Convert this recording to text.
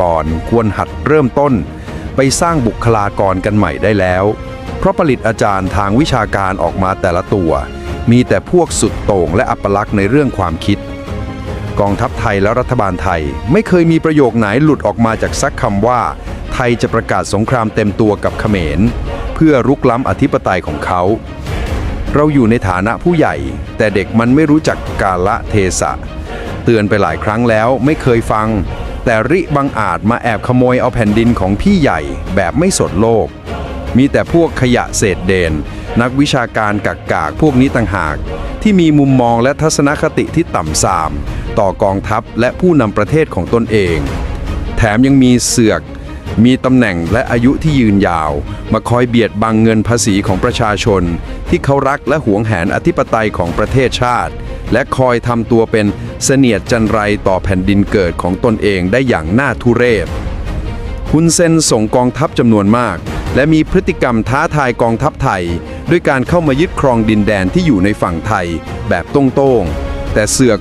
กร ควรหัดเริ่มต้น ไปสร้างบุคลากรกันใหม่ได้แล้ว เพราะผลิตอาจารย์ทางวิชาการออกมาแต่ละตัว มีแต่พวกสุดโต่งและอัปลักษณ์ในเรื่องความคิด กองทัพไทยและรัฐบาลไทย ไม่เคยมีประโยคไหนหลุดออกมาจากซักคำว่า ไทยจะประกาศสงครามเต็มตัวกับเขมร เพื่อรุกล้ำอธิปไตยของเขาเราอยู่ในฐานะผู้ใหญ่ แต่เด็กมันไม่รู้จักกาละเทศะ เตือนไปหลายครั้งแล้วไม่เคยฟัง แต่ริบังอาจมาแอบขโมยเอาแผ่นดินของพี่ใหญ่แบบไม่สดโลก มีแต่พวกขยะเศษเดน นักวิชาการกักกากพวกนี้ต่างหาก ที่มีมุมมองและทัศนคติที่ต่ำทราม ต่อกองทัพและผู้นำประเทศของตนเอง แถมยังมีเสือก มีตำแหน่งและอายุที่ยืนยาว มาคอยเบียดบังเงินภาษีของประชาชน ที่เขารักและหวงแหนอธิปไตยของประเทศชาติ และคอยทำตัวเป็นเสนียดจันไรต่อแผ่นดินเกิดของตนเองได้อย่างน่าทุเรศฮุนเซนส่งกองทัพจำนวนมาก และมีพฤติกรรมท้าทายกองทัพไทย ด้วยการเข้ามายึดครองดินแดนที่อยู่ในฝั่งไทย แบบต้งๆแต่เสือก